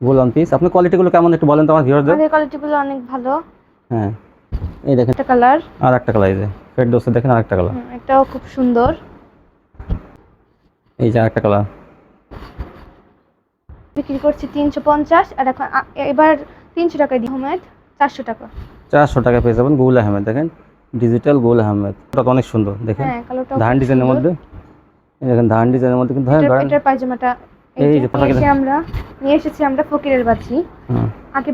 গোলাম piece আপনি কোয়ালিটিগুলো কেমন একটু বলেন তো আমার ভিউয়ারদের আমাদের কোয়ালিটিগুলো অনেক ভালো। হ্যাঁ। এই দেখেন। একটা কালার আর একটা কালার এই যে ফেড দোসে দেখেন আর একটা কালার এটাও খুব সুন্দর। এই যে একটা কালার বিক্রি করছি তিনশো পঞ্চাশ আর এখন এবার তিনশো টাকায় দিই। আহমেদ চারশো টাকা। চারশো টাকা পেয়ে যাবেন গুল আহমেদ দেখেন। ডিজিটাল গুল আহমেদ। ওটা তো অনেক সুন্দর দেখেন। হ্যাঁ ধান ডিজাইনের মধ্যে। এই দেখেন ধান ডিজাইনের মধ্যে কিন্তু হ্যাঁ ধরেন এটার পায়জামাটা এই এই যে যে পতাকা নিয়ে এসে আমরা নিয়ে এসেছি আমরা ফকিরের বাচ্চি হুম। আগে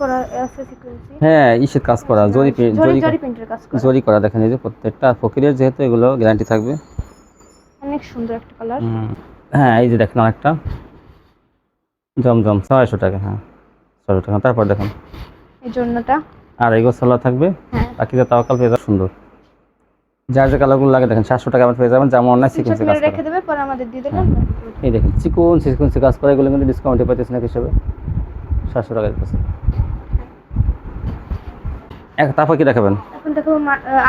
করা আছে সিকুয়েন্সি হ্যাঁ ইসের কাজ করা জরি জরি জরি জরি প্রিন্টের কাজ করা। জরি করা দেখেন এই যে প্রত্যেকটা ফকিরের যেহেতু এগুলো গ্যারান্টি থাকবে। অনেক সুন্দর একটা কালার হ্যাঁ এই যে দেখেন আরেকটা। জমজম ছয়শো টাকা হ্যাঁ ছয়শো টাকা। তারপর দেখেন। এই জন্যটা। আর এগো সালোয়ার থাকবে। হ্যাঁ। বাকিটা তাওয়াকাল পেয়ে সুন্দর। যার যে কালারগুলো লাগে দেখেন সাতশো টাকা আমার পেয়ে যাবেন যেমন স্ক্রিনশট সিকোয়েন্সে কাজ রেখে দেবে পরে আমাদের দিয়ে দেবেন। এই দেখেন চিকন সিকোয়েন্সে কাজ করা এগুলো কিন্তু ডিসকাউন্টে পাইতেছেন এক হিসাবে। সাতশো টাকা দিতেছে। এক তারপর কি দেখাবেন? এখন দেখো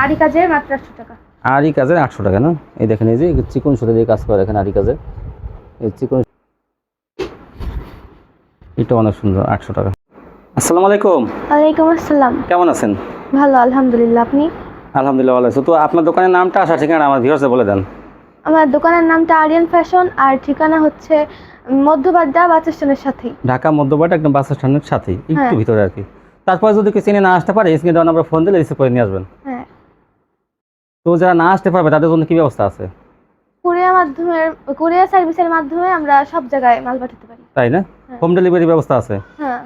আরি কাজের মাত্র আটশো টাকা। আরি কাজের আটশো টাকা না? এই দেখেন এই যে চিকন সুতো দিয়ে কাজ করে দেখেন আরি কাজের এই চিকন এটা অনেক সুন্দর আটশো টাকা। আসসালামু আলাইকুম। ওয়ালাইকুম আসসালাম। কেমন আছেন? ভালো আলহামদুলিল্লাহ। আপনি? আলহামদুলিল্লাহ ভালো আছি। তো আপনার দোকানের নামটা আসা ঠিকানা আমার ভিউয়ার্সে বলে দেন। আমার দোকানের নামটা আরিয়ান ফ্যাশন আর ঠিকানা হচ্ছে মধ্যবাড্ডা বাস স্ট্যান্ডের সাথেই। ঢাকা মধ্যপাট একদম বাস স্ট্যান্ডের সাথেই একটু হ্যাঁ। ভিতরে আর কি। তারপরে যদি কেউ চিনে না আসতে পারে স্ক্রিনে দেওয়া নাম্বার ফোন দিলে রিসিভ করে নিয়ে আসবেন। হ্যাঁ। তো যারা না আসতে পারবে তাদের জন্য কি ব্যবস্থা আছে? কুরিয়ার মাধ্যমে কুরিয়ার সার্ভিসের মাধ্যমে আমরা সব জায়গায় মাল পাঠাতে পারি। তাই না? হ্যাঁ। হোম ডেলিভারি ব্যবস্থা আছে? হ্যাঁ।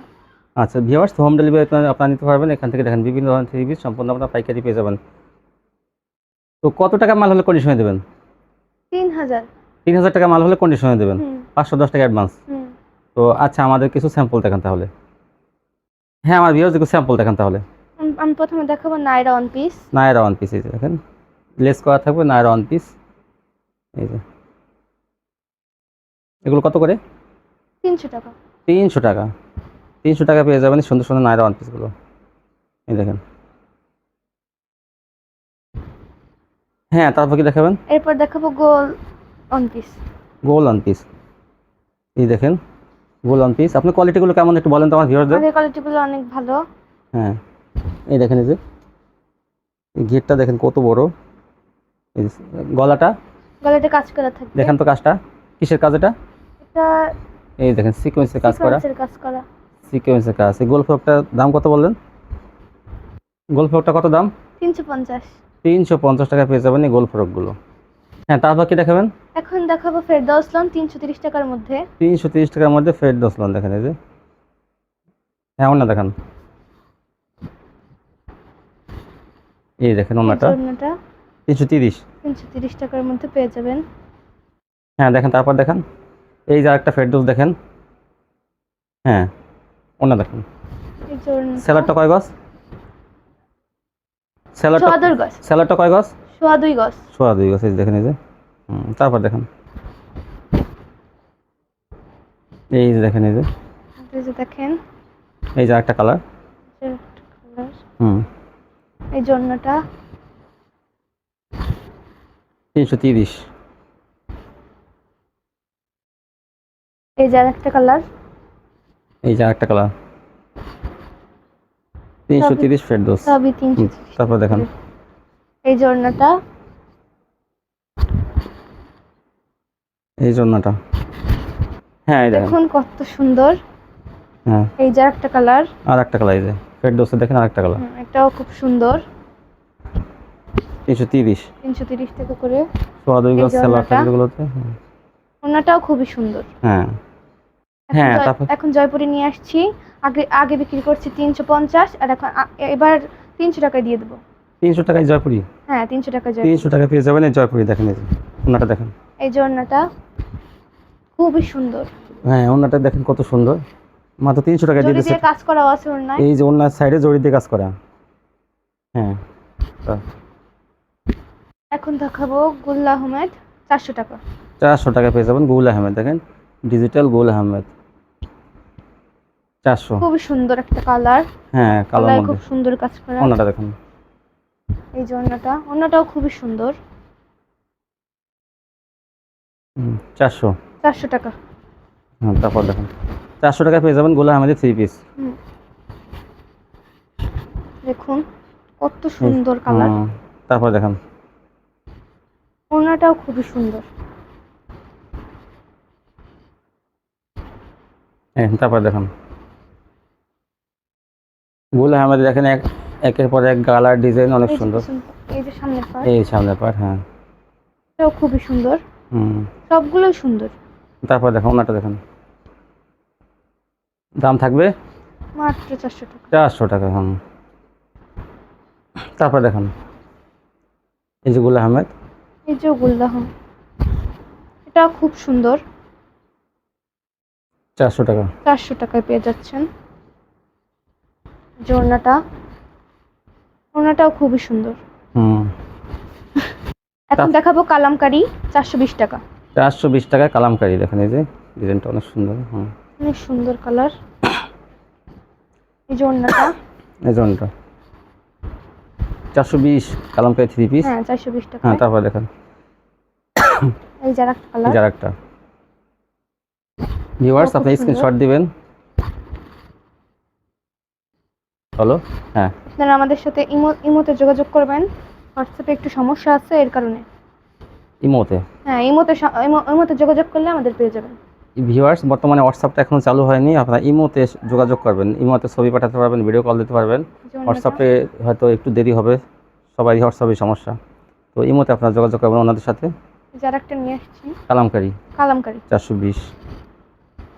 আচ্ছা ভিউয়ার্স হোম ডেলিভারি আপনারা নিতে পারবেন। এখান থেকে দেখেন বিভিন্ন ধরনের থ্রি সম্পূর্ণ আপনারা পাইকারি পেয়ে যাবেন। তো কত টাকা মাল হলে কন্ডিশনে দেবেন? তিন হাজার তিন হাজার টাকা মাল হলে কন্ডিশনে দেবেন? পাঁচশো দশ টাকা অ্যাডভান্স তো আচ্ছা আমাদের কিছু স্যাম্পল দেখান তাহলে। হ্যাঁ আমার ভিউয়ার্স কিছু স্যাম্পল দেখান তাহলে। আমি প্রথমে দেখাবো Naira one piece Naira one piece এই যে দেখেন। লেস করা থাকবে নায়রা ওয়ান পিস এই যে। এগুলো কত করে? তিনশো টাকা। তিনশো টাকা। তিনশো টাকা পেয়ে যাবেন সুন্দর সুন্দর নায়রা ওয়ান পিসগুলো এই দেখেন। হ্যাঁ তারপর কি দেখাবেন? এরপর দেখাবো গোল ওয়ান পিস গোল ওয়ান পিস এই দেখেন গোল ওয়ান পিস আপনি কোয়ালিটিগুলো কেমন একটু বলেন তো আমার ভিউয়ারদের আমাদের কোয়ালিটিগুলো অনেক ভালো। হ্যাঁ এই দেখেন এই যে এই গেটটা দেখেন কত বড়। এই যে গলাটা? কাজ করা থাকবে দেখেন তো কাজটা কিসের কাজ এটা? এটা এই দেখেন সিকোয়েন্সের কাজ করা। সিকোয়েন্সের কাজ করা। সিকোয়েন্সের কাজ। এই গোল ফ্রকটার দাম কত বললেন? গোল ফ্রকটা কত দাম? তিনশো পঞ্চাশ। তিনশো পঞ্চাশ টাকা পেয়ে যাবেন এই গোল ফ্রকগুলো। হ্যাঁ তারপর কি দেখাবেন? এখন দেখাবো ফেরদাউস লন তিনশো তিরিশ টাকার মধ্যে। তিনশো তিরিশ টাকার মধ্যে ফেড দশলন দেখেন এই যে। হ্যাঁ অন্য দেখান। এই দেখেন জন্যটা তিনশো তিরিশ। তিনশো তিরিশ টাকার মধ্যে পেয়ে যাবেন। হ্যাঁ দেখেন তারপর দেখেন। এই যে একটা ফেড দেখেন। হ্যাঁ অন্য দেখেন। স্যালাডটা কয় গজ? স্যালাডটা স্যালাডটা কয় গজ? সোয়া দুই গজ। সোয়া দুই গজ এই দেখেন এই যে। তারপর দেখেন। এই যে দেখেন এই যে। এই যে দেখেন। এই যে একটা কালার। হুম। এই জন্যটা। তিনশো তিরিশ। এই যে একটা কালার। এই যে একটা কালার। তিনশো তিরিশ ফেরদোস সবই তিনশো তারপর দেখেন। এই জন্যটা এই জন্যটা হ্যাঁ এই দেখুন। কত সুন্দর। হ্যাঁ। এই যে একটা কালার। আর একটা কালার এই যে। ফেরদোসে দেখেন আর একটা কালার এটাও খুব সুন্দর। তিনশো তিরিশ। তিনশো তিরিশ টাকা করে সোয়া দুই এই গজ স্যালাড জন্যটা? এগুলোতে হুম, ওনাটাও খুবই সুন্দর। হ্যাঁ। হ্যাঁ, এখন জয়পুরে নিয়ে আসছি। আগে আগে বিক্রি করছি তিনশো পঞ্চাশ আর এখন এবার তিনশো টাকায় দিয়ে দেবো। তিনশো টাকায় জয়পুরি? হ্যাঁ তিনশো টাকা জয় তিনশো টাকা পেয়ে যাবেন জয়পুরি দেখেন এই ওনাটা দেখেন। এই জন্যটা খুবই সুন্দর। হ্যাঁ ওনাটা দেখেন কত সুন্দর। মাত্র তিনশো টাকা দিয়ে দিচ্ছে কাজ করা আছে ওনায় এই যে ওনার সাইডে জড়ি দিয়ে কাজ করা। হ্যাঁ এখন দেখাবো গুল্লা আহমেদ চারশো টাকা। চারশো টাকা পেয়ে যাবেন গুল আহমেদ দেখেন। ডিজিটাল গুল আহমেদ। চারশো। খুবই সুন্দর একটা কালার। হ্যাঁ কালার খুব সুন্দর কাজ করা। ওনাটা দেখুন। এই জন্যটা অন্যটাও খুবই সুন্দর। হুম, চারশো। চারশো টাকা। হ্যাঁ তারপর দেখুন। চারশো টাকায় পেয়ে যাবেন গোলা আমাদের থ্রি পিস দেখুন কত সুন্দর কালার। তারপর দেখান। ওড়নাটাও খুবই সুন্দর। হ্যাঁ তারপর দেখান। গোলা আমাদের দেখেন এক একের পর এক গালার ডিজাইন অনেক সুন্দর। এই যে সামনের পার্ট এই সামনের পাট হ্যাঁ। এটাও খুবই সুন্দর। হুম। সবগুলোই সুন্দর। তারপর দেখুন ওনাটা দেখুন। দাম থাকবে? মাত্র চারশো টাকা। চারশো টাকা হুম। তারপর দেখুন। এই যে গুল আহমেদ। এই যে গুলদাহ এটাও খুব সুন্দর। চারশো টাকা। চারশো টাকায় পেয়ে যাচ্ছেন। ওড়নাটা ওড়নাটাও খুবই সুন্দর। হুম। এখন দেখাবো কালামকারি চারশো বিশ টাকা। চারশো বিশ টাকায় কালামকারি দেখেন এই যে ডিজাইনটা অনেক সুন্দর হুম। অনেক সুন্দর কালার। এই ওড়নাটা এই জন্যটা চারশো বিশ কালামকারি থ্রি পিস হ্যাঁ চারশো বিশ টাকা হ্যাঁ তারপর দেখেন। এই যার একটা কালার। যার একটা। ভিউয়ার্স আপনি। স্ক্রিনশট দিবেন। হলো হ্যাঁ। আপনারা আমাদের সাথে ইমো ইমোতে যোগাযোগ করবেন। হোয়াটসঅ্যাপে একটু সমস্যা আছে এর কারণে। ইমোতে? হ্যাঁ ইমোতে ইমো- ইমোতে যোগাযোগ করলে আমাদের পেয়ে যাবেন। ভিউয়ার্স বর্তমানে হোয়াটসঅ্যাপটা এখনও চালু হয়নি। আপনারা ইমোতে যোগাযোগ করবেন। ইমোতে ছবি পাঠাতে পারবেন ভিডিও কল দিতে পারবেন। হোয়াটসঅ্যাপে হয়তো একটু দেরি হবে। সবাই হোয়াটসঅ্যাপে সমস্যা। তো ইমোতে আপনারা যোগাযোগ করবেন ওনাদের সাথে। যার একটা নিয়ে আসছি। কালামকারি। কালামকারি। চারশো বিশ।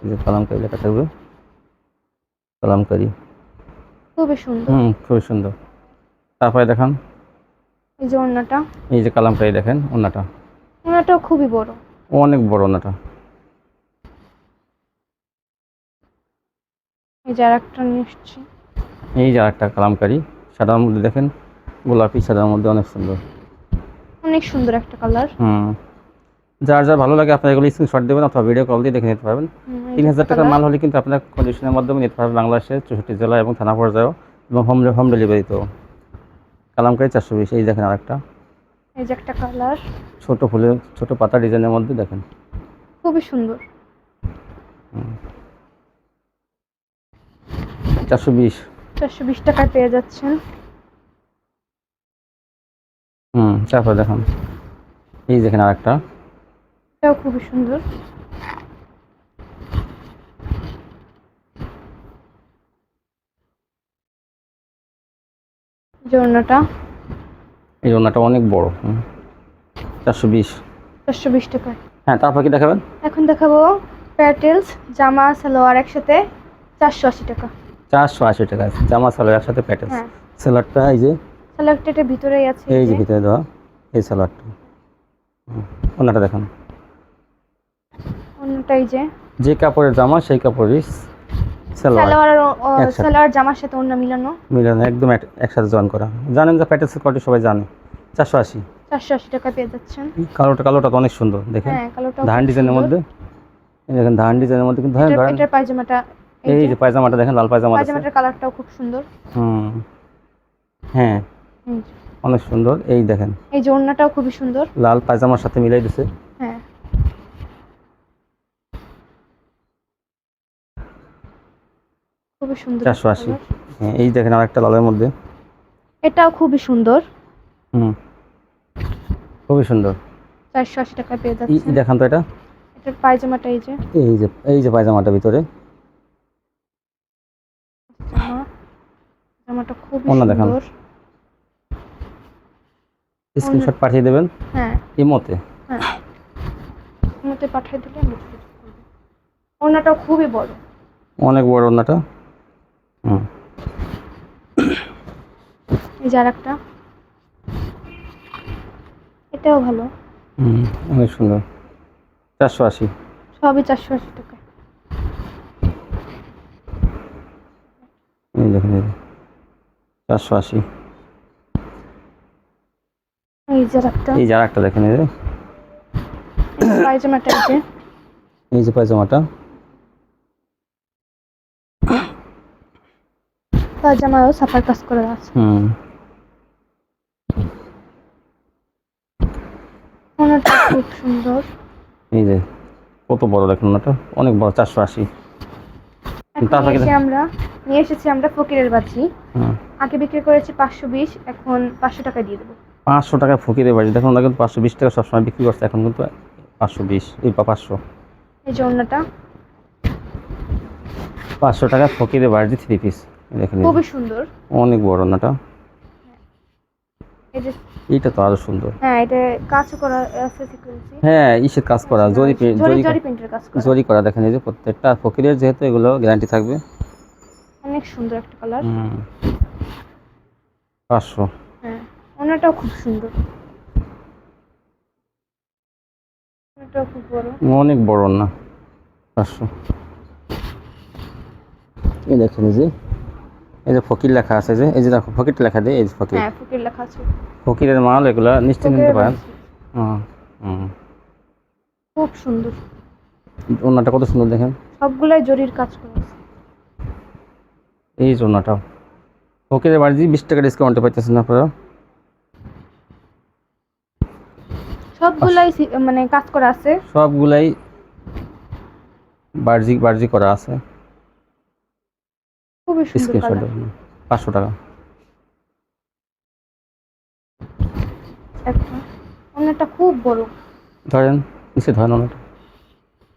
যে লেখা থাকবে। কালামকারি। খুবই সুন্দর। হুম খুবই সুন্দর। তারপরে দেখান। এই যে ওড়নাটা। এই যে কালামকারি দেখেন ওনাটা ওড়নাটাও খুবই বড়। অনেক বড় ওনাটা এই যার একটা নিয়ে আসছি এই যে একটা কালামকারি সাদার মধ্যে দেখেন গোলাপি সাদার মধ্যে অনেক সুন্দর। অনেক সুন্দর একটা কালার। হুম। যার যার ভালো লাগে আপনার এগুলো স্ক্রিনশট দেবেন অথবা ভিডিও কল দিয়ে দেখে নিতে পারবেন। তিন হাজার টাকার মাল হলে কিন্তু আপনার কন্ডিশনের মাধ্যমে নিতে পারবেন বাংলাদেশের চৌষট্টি জেলা এবং থানা পর্যায়েও এবং হোম হোম ডেলিভারিতেও কালামকারি চারশো বিশ এই দেখেন আরেকটা। এই যে একটা কালার ছোট ফুলের ছোট পাতা ডিজাইনের মধ্যে দেখেন। খুবই সুন্দর। চারশো বিশ। চারশো বিশ টাকায় পেয়ে যাচ্ছেন। হুম তারপর দেখুন। এই দেখেন আরেকটা। এটাও খুবই সুন্দর। যে এই ওনাটা অনেক বড়। চারশো বিশ। চারশো বিশ টাকায়। হ্যাঁ তারপর কি দেখাবেন? এখন দেখাবো প্যাটেলস জামা সালোয়ার একসাথে চারশো আশি টাকা। চারশো আশি টাকা। জামা সালোয়ার একসাথে প্যাটেন্স হ্যাঁ। সালোয়ারটা এই যে সালোয়ারটা এটার ভিতরেই আছে এই যে। ভিতরে দেওয়া এই সালোয়ারটা। ওনাটা দেখুন। ওড়নাটা এই যে। যে কাপড়ের জামা সেই কাপড়ই সালোয়ার। জামার সাথে ওড়না মিলানো? মিলানো একদম একসাথে জয়েন করা। জানেন যে কোয়ালিটি সবাই জানে। চারশো আশি। চারশো আশি টাকা পেয়ে যাচ্ছেন। কালোটা কালোটা তো অনেক সুন্দর দেখেন। হ্যাঁ ধান ডিজাইনের মধ্যে। দেখেন ধান ডিজাইনের মধ্যে কিন্তু ধরেন ধরেন এটার পায়জামাটা এই যে পায়জামাটা দেখেন লাল পায়জামা পায়জামাটার কালারটাও খুব সুন্দর। হুম। হ্যাঁ। অনেক সুন্দর। এই দেখেন। এই যে ওড়নাটাও খুবই সুন্দর। লাল পায়জামার সাথে মিলাই দিছে। হ্যাঁ খুবই সুন্দর চারশো একটা আশি হ্যাঁ এই দেখেন আরেকটা লালের মধ্যে। এটাও খুবই সুন্দর। হুম খুবই সুন্দর। চারশো আশি টাকা পেয়ে যাচ্ছে দেখান তো এটা। এটার পায়জামাটা এই যে। এই যে এই যে পায়জামাটা ভিতরে। জামা। জামাটা দেখান। সুন্দর। স্ক্রিনশট পাঠিয়ে দেবেন? হ্যাঁ। ইমোতে। হ্যাঁ। মতে পাঠিয়ে দিলে আমি। ওড়নাটাও খুবই বড়। অনেক বড় ওনাটা এই যে একটা এটাও ভালো। হুম অনেক সুন্দর। চারশো আশি। সবই চারশো আশি টাকা। এই দেখেন চারশো আশি। এই যে আর একটা এই যে আর একটা দেখেন এই যে। এই যে পায়জামাটা এই যে। এই যে পায়জামাটা। কাজ করা আছে। ওনাটা খুব সুন্দর। এই যে কত বড় দেখেন ওনাটা? অনেক বড় চারশো আশি। আমরা নিয়ে এসেছি আমরা ফকিরের বাজি। আগে বিক্রি করেছি পাঁচশো বিশ এখন পাঁচশো টাকা দিয়ে দেবো। পাঁচশো টাকায় ফকিরে বাড়ি দেখুন কিন্তু পাঁচশো বিশ টাকা সবসময় বিক্রি করছে এখন কিন্তু পাঁচশো বিশ এই বা পাঁচশো। এই যে অন্যটা পাঁচশো টাকা ফকিরে বাড়ি থ্রি পিস। দেখেন খুবই সুন্দর। অনেক বড় নাটা। এইটা তো আরও সুন্দর। হ্যাঁ এটা কাজ করা আছে সিকুয়েন্সি হ্যাঁ ইসের কাজ করা জরি জরি জরি প্রিন্টের কাজ করা। জরি করা দেখেন এই যে প্রত্যেকটা ফকিরের যেহেতু এগুলো গ্যারান্টি থাকবে। অনেক সুন্দর একটা কালার হুম। পাঁচশো। হ্যাঁ অন্যটাও খুব সুন্দর। অন্যটাও খুব বড়। অনেক বড় না পাঁচশো। এই দেখেন এই যে এই যে ফকির লেখা আছে যে এই যে দেখো ফকির লেখা দেয় এই যে ফকির। হ্যাঁ ফকির লেখা আছে। ফকিরের মাল এগুলা নিশ্চয় নিতে পারেন। খুব সুন্দর। ওনাটা কত সুন্দর দেখেন। সবগুলাই জরির কাজ করা এই যে ওনাটাও ফকিরের বাড়ি বিশ টাকা ডিসকাউন্টে পাইতেছেন আপনারা। সবগুলাই মানে কাজ করা আছে। সবগুলাই বার্জি বার্জি করা আছে। খুবই সুন্দর কালার পাঁচশো টাকা। অন্যটা খুব বড়। ধরেন নিচে ধরেন ওনাটা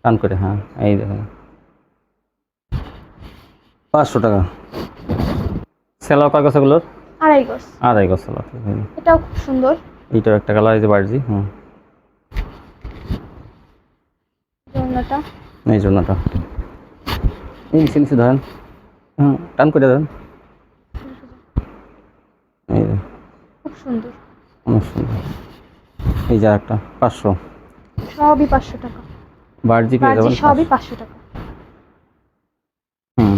টান করে হ্যাঁ এই দেখেন পাঁচশো টাকা। সেলাও কাগজ এগুলোর? আড়াই গজ আড়াই গজ সেলাও এটাও খুব সুন্দর। এইটাও একটা কালার এই যে বার্জি হুম এই এই জন্যটা এই নিচে নিচে ধরেন। হুম টান করে ধরেন এই খুব সুন্দর। অনেক সুন্দর। এই যে একটা পাঁচশো। সবই পাঁচশো টাকা। বার্জি পেয়ে যাবেন সবই পাঁচশো। টাকা। হুম।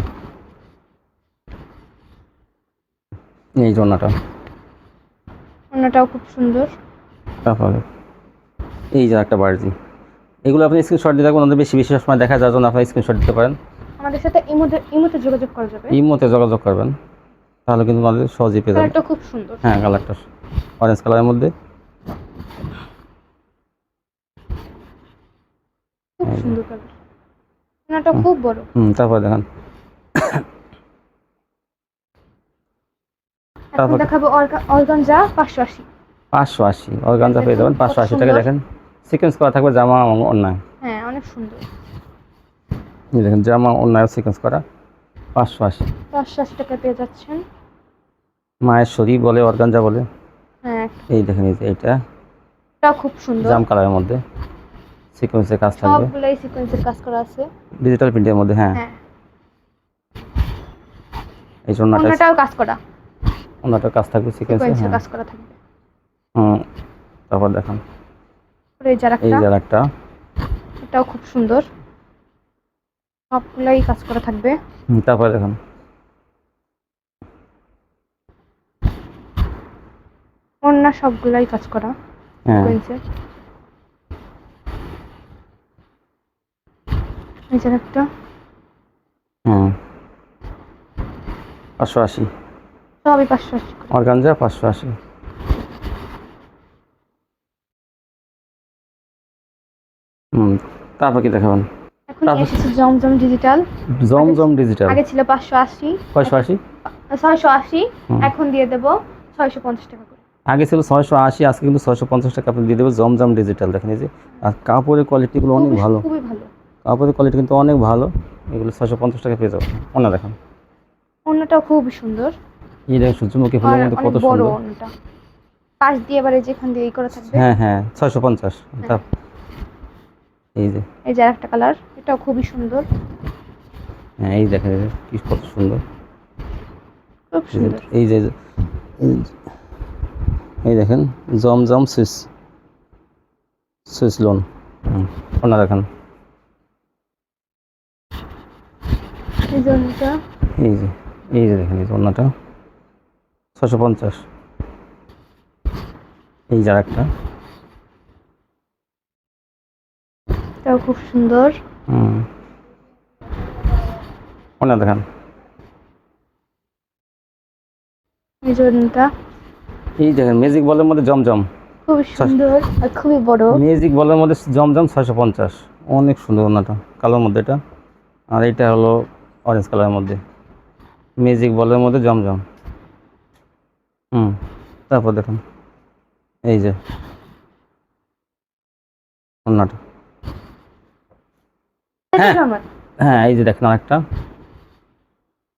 এই জন্যটা অন্যটাও খুব সুন্দর। তারপরে এই যে একটা বার্জি এগুলো আপনি স্ক্রিনশট রাখবেন ওদের বেশি বেশি সময় দেখা যাওয়ার জন্য আপনি স্ক্রিনশট দিতে পারেন। আমাদের সাথে ইমোতে ইমোতে যোগাযোগ করা যাবে। এই মতে যোগাযোগ করবেন। তাহলে কিন্তু আমাদের সহজেই পেয়ে যাবেন। কালারটা খুব সুন্দর। হ্যাঁ কালারটা অরেঞ্জ কালারের মধ্যে। খুব সুন্দর কালার খুব বড়। হুম তারপরে দেখেন। তারপর- দেখাবো অর্গানজা পাঁচশো আশি। পাঁচশো আশি। অর্গানজা পেয়ে যাবেন কত পাঁচশো আশি টাকা। দেখেন সিকোয়েন্স করা থাকবে জামা অন্যায়। হ্যাঁ অনেক সুন্দর। দেখেন জামা অন্যায় সিকোয়েন্স করা পাঁচশো আশি। পাঁচশো আশি টাকা পেয়ে যাচ্ছেন। মায়ের শরীর বলে অর্গানজা বলে। হ্যাঁ। এই দেখেন এই যে এইটা। এটাও খুব সুন্দর। জাম কালারের মধ্যে। সিকোয়েন্সের কাজ থাকবে। সবগুলাই সিকোয়েন্সের কাজ করা আছে। ডিজিটাল প্রিন্টের মধ্যে হ্যাঁ। হ্যাঁ। এই জন্য অন্যটাও কাজ করা। অন্যটার কাজ থাকবে সিকোয়েন্সের হ্যাঁ। কাজ করা থাকবে। হুম তারপর দেখান। এই যার এই একটা এটাও খুব সুন্দর। সবগুলাই কাজ করা থাকবে। তারপর দেখুন অন্য সবগুলাই কাজ করা। হ্যাঁ। যার একটা। হুম। পাঁচশো আশি। সবই পাঁচশো আশি অর্গানজা পাঁচশো আশি। হুম তারপর কি দেখাবেন? এখন এসেছে জমজম ডিজিটাল জমজম ডিজিটাল আগে ছিল পাঁচশো আশি। ছয়শো আশি? ছয়শো আশি। হুম। এখন দিয়ে দেবো ছয়শো পঞ্চাশ টাকা করে। আগে ছিল ছয়শো আশি আজকে কিন্তু ছয়শো পঞ্চাশ টাকা আপনি দিয়ে দেবেন জমজম ডিজিটাল দেখেন এই যে আর কাপড়ের কোয়ালিটিগুলো অনেক ভালো। খুবই ভালো। কাপড়ের কোয়ালিটি কিন্তু অনেক ভালো। এগুলো ছয়শো পঞ্চাশ টাকা পেয়ে যাবেন। অন্য দেখেন। অন্যটাও খুবই সুন্দর। এই দেখেন সূর্যমুখী ফুলের মধ্যে কত সুন্দর। পাশ দিয়ে এবারে যেখান দিয়ে এই করা থাকবে। হ্যাঁ হ্যাঁ ছয়শো পঞ্চাশ। এই যে। এই যে একটা কালার এটাও খুবই সুন্দর। হ্যাঁ এই দেখেন এই যে, কি কত সুন্দর। খুব সুন্দর। এই যে এই দেখেন জমজম সুইস সুইস লোন। ওনা দেখেন। এই যে এই যে এই যে দেখেন এই যে ওনাটা। ছশো পঞ্চাশ। এই যার একটা এটাও খুব সুন্দর। হুম। ওনা দেখেন? এই যে এই দেখেন ম্যাজিক বলের মধ্যে জমজম। খুবই সুন্দর আর খুবই বড়। ম্যাজিক বলের মধ্যে জমজম ছয়শো পঞ্চাশ। অনেক সুন্দর ওনাটা কালোর মধ্যে এটা। আর এটা হলো অরেঞ্জ কালারের মধ্যে। ম্যাজিক বলের মধ্যে জমজম। হুম তারপর দেখুন। এই যে। অন্যটা হ্যাঁ। হ্যাঁ এই যে দেখেন আরেকটা।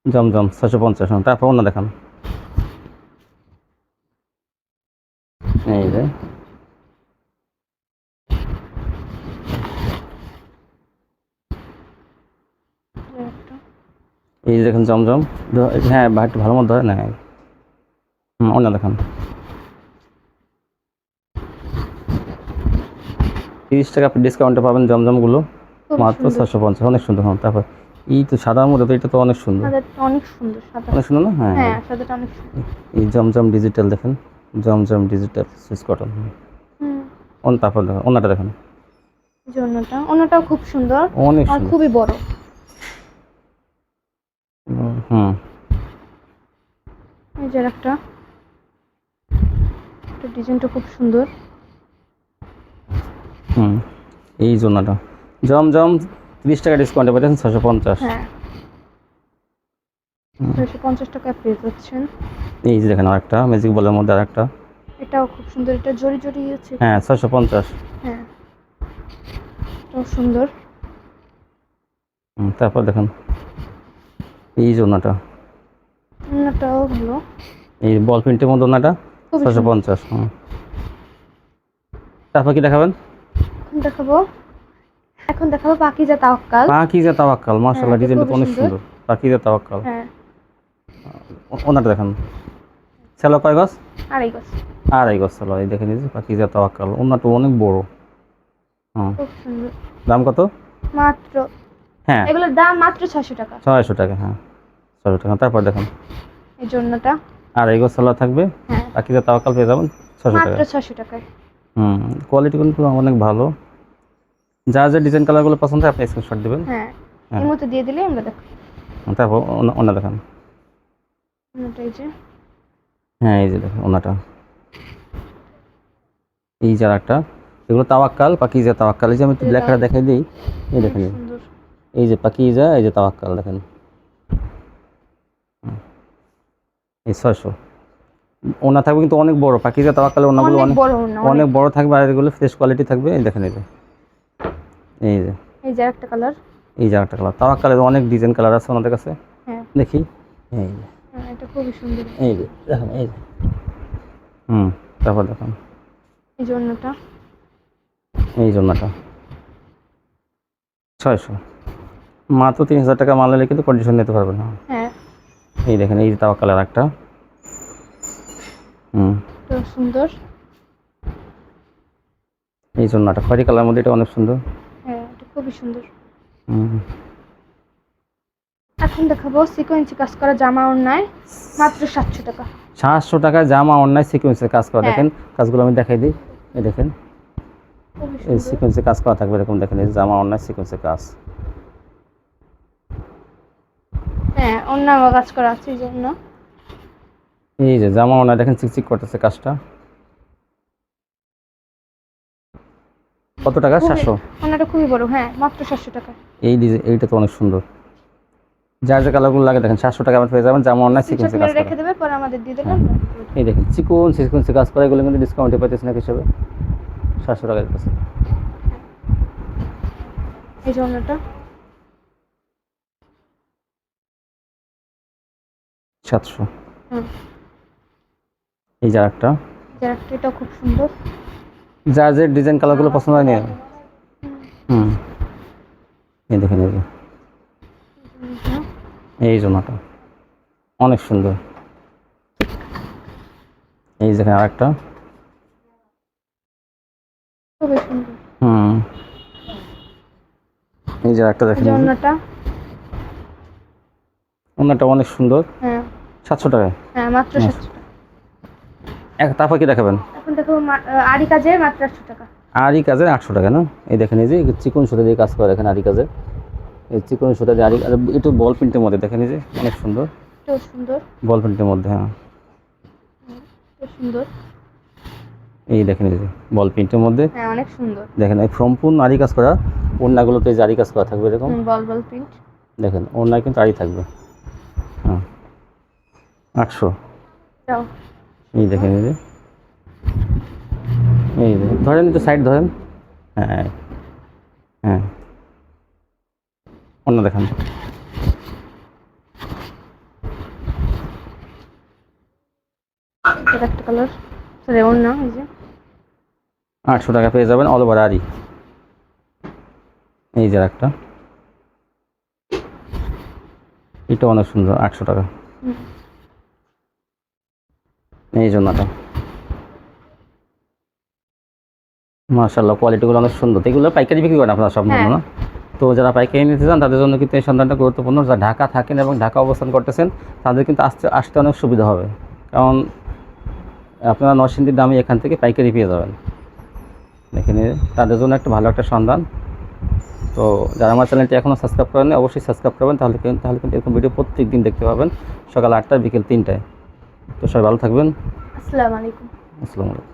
জমজম ছশো পঞ্চাশ তারপর অন্য দেখান। এই যে। এই যে দেখেন জমজম। হ্যাঁ বাড়িটা ভালো মতো হয় না অন্য দেখান। তিরিশ টাকা আপনি ডিসকাউন্টে পাবেন জমজমগুলো। মাত্র। ছশো পঞ্চাশ অনেক সুন্দর হ্যাঁ তারপর এই তো সাদার মধ্যে তো এটা তো অনেক সুন্দর। অনেক সুন্দর সাদা। অনেক সুন্দর না? হ্যাঁ হ্যাঁ সাদাটা অনেক সুন্দর। এই জমজম ডিজিটাল দেখেন Zamzam digital Swiss cotton on তারপর অন্যটা দেখেন। জন্যটা খুব সুন্দর অনেক আর খুবই বড়। হুম। এই যে একটা ডিজাইনটা খুব সুন্দর। হুম এই জন্যটা জমজম তিরিশ টাকা ডিসকাউন্টে পেয়েছেন ছশো পঞ্চাশ। হ্যাঁ। ছয়শো পঞ্চাশ টাকায় পেয়ে যাচ্ছেন। এই যে দেখেন আরেকটা ম্যাজিক বলের মধ্যে আরেকটা। এটাও খুব সুন্দর এটা জড়ি জড়ি আছে হ্যাঁ ছশো পঞ্চাশ। হ্যাঁ। এটাও সুন্দর। তারপর দেখেন। এই জন্যটা ওনাটাও ভালো। এই বল প্রিন্টের মধ্যে ওনাটা ছশো পঞ্চাশ তারপর কি দেখাবেন? দেখাবো। এখন দেখাবো পাকিজা তাওয়াক্কাল। পাকিজা তাওয়াক্কাল মার্শাল্লাহ এটা ডিজাইনটা অনেক সুন্দর। পাকিজা তাওয়াক্কাল। হ্যাঁ। ওনাটা দেখেন। সেলো কয় গছ আড়াই গজ। আড়াই গছ সেলো। এই দেখেন এই পাকিজা তাওয়াক্কাল। ওনাটা অনেক বড়। সুন্দর। দাম কত? মাত্র। হ্যাঁ। এগুলোর দাম মাত্র ছশো টাকা। ছয়শো টাকা হ্যাঁ। ছয়শো টাকা। তারপর দেখেন। এই জন্যটা। আড়াই গছ সেলো থাকবে। হ্যাঁ। পাকিজা তাওয়াক্কাল পেয়ে যাবেন ছশো মাত্র টাকা ছশো টাকায়। হুম। কোয়ালিটি কিন্তু অনেক ভালো। যা যা ডিজাইন কালারগুলো পছন্দ হয় আপনি স্ক্রিনশট দেবেন। হ্যাঁ হ্যাঁ। এর মতো দিয়ে দিলে আমরা দেখো তারপর অন্য দেখান। অন্যটা এই যে। হ্যাঁ এই যে দেখেন ওনাটা এই যে একটা এগুলো তাওয়াক্কাল পাকিজা তাওয়াক্কাল। এই যে আমি একটু এই লেখাটা দেখাই দিই এই দেখেন। এই যে পাকিজা এই যে তাওয়াক্কাল দেখেন। এই ছয়শো। ওনা থাকবে কিন্তু অনেক বড়। পাকিজা তাওয়াক্কালে ওনাগুলো অনেক অনেক বড় অনেক বড় থাকবে আর এগুলো ফ্রেশ কোয়ালিটি থাকবে। এই দেখেন এই যে। এই যে। এই যে একটা কালার এই যে একটা কালার তাওয়াক্কালের অনেক ডিজাইন কালার আছে ওনাদের কাছে। হ্যাঁ। দেখি। এই যে। হ্যাঁ, এটা খুবই সুন্দর। এই যে দেখেন এই যে। হুম তারপর দেখুন। এই জন্যটা এই জন্যটা ছয়শো। মাত্র তিন হাজার টাকা মাল নিলে কিন্তু কন্ডিশন নিতে পারবেন না। হ্যাঁ। এই দেখেন এই যে তাওয়া কালার একটা হুম। সুন্দর। এই জন্যটা খয়রি কালার মধ্যে এটা অনেক সুন্দর। খুবই সুন্দর। এখন দেখাবো সিকোয়েন্সি কাজ করা জামা অন্যায় মাত্র সাতশো টাকা। সাতশো টাকায় জামা অন্যায় সিকোয়েন্সের কাজ করা। হ্যাঁ। দেখেন কাজগুলো আমি দেখাই দিই। এই দেখেন। এই সিকোয়েন্সে কাজ করা থাকবে এরকম দেখেন এই জামা অন্যায় সিকোয়েন্সের কাজ। হ্যাঁ অন্য কাজ করা আছে এই জন্য। এই যে জামা অন্যায় দেখেন চিকচিক করতেছে কাজটা। কত টাকা? খুবই- সাতশো? অন্যটা খুবই বড় হ্যাঁ মাত্র সাতশো টাকা। এই এইটা তো অনেক সুন্দর। যার যে কালারগুলো লাগে দেখেন সাতশো টাকা আমার পেয়ে যাবেন যেমন স্ক্রিনশট সিকোয়েন্সে কাজ করা। রেখে দেবে পরে আমাদের দিয়ে দেবেন। এই দেখেন চিকন সিকোয়েন্সে কাজ করা এগুলো কিন্তু ডিসকাউন্টে পাইতেছে না হিসাবে। সাতশো টাকা কাছে এই জন্যটা সাতশো। হুম। এই যার একটা যার একটা খুব সুন্দর। যার যে ডিজাইন কালারগুলো পছন্দ হয় নিয়ে নেবে। হুম। এই দেখেন এই যে। এই জন্যটা অনেক সুন্দর। এই দেখেন আর একটা হুম। এই যে একটা দেখেন যে। অন্যটা। অনেক সুন্দর। হ্যাঁ। সাতশো টাকায়। হ্যাঁ মাত্র। সাতশো। তারপর কি দেখাবেন? এখন দেখো মা- আহ, আড়ি কাজে মাত্র আটশো টাকা। আরি কাজের আটশো টাকা না? এই দেখেন এই যে চিকন সুতা দিয়ে কাজ করে দেখেন আরি কাজে এই চিকন সুতা দিয়ে আরি আর একটু বল প্রিন্টের মধ্যে দেখেন এই যে অনেক সুন্দর। সুন্দর। বল প্রিন্টের মধ্যে হ্যাঁ। সুন্দর। এই দেখেন এই যে বল প্রিন্টের মধ্যে। হ্যাঁ অনেক সুন্দর। দেখেন এই সম্পূর্ণ আরি কাজ করা অন্যগুলোতে যে আরি কাজ করা থাকবে এরকম। Ball ball print. দেখেন ওনায় কিন্তু আড়ি থাকবে। হ্যাঁ। আটশো। যাও। এই দেখেন এই যে। এই ধরেন একটু সাইড ধরেন। হ্যাঁ হ্যাঁ। অন্য দেখান। একটা কালার সরি না এই যে। আটশো টাকা পেয়ে যাবেন অল ওভার আড়ি। এই যে একটা এটা অনেক সুন্দর আটশো টাকা। এই জন্যটা মাশাল্লাহ কোয়ালিটিগুলো অনেক সুন্দর। তো এগুলো পাইকারি বিক্রি করেন আপনারা সব হ্যাঁ। না? তো যারা পাইকারি নিতে চান তাদের জন্য কিন্তু এই সন্ধানটা গুরুত্বপূর্ণ। যারা ঢাকা থাকেন এবং ঢাকা অবস্থান করতেছেন তাদের কিন্তু আসতে আসতে অনেক সুবিধা হবে। কারণ আপনারা নরসিংদীর দামে এখান থেকে পাইকারি পেয়ে যাবেন। এখানে তাদের জন্য একটা ভালো একটা সন্ধান। তো যারা আমার চ্যানেলটি এখনও সাবস্ক্রাইব করেন অবশ্যই সাবস্ক্রাইব করবেন। তাহলে কিন্তু- তাহলে কিন্তু এরকম ভিডিও প্রত্যেক দিন দেখতে পাবেন। সকাল আটটা বিকেল তিনটায়। তো সবাই ভালো থাকবেন। আসসালামু আলাইকুম। আসসালামু আলাইকুম।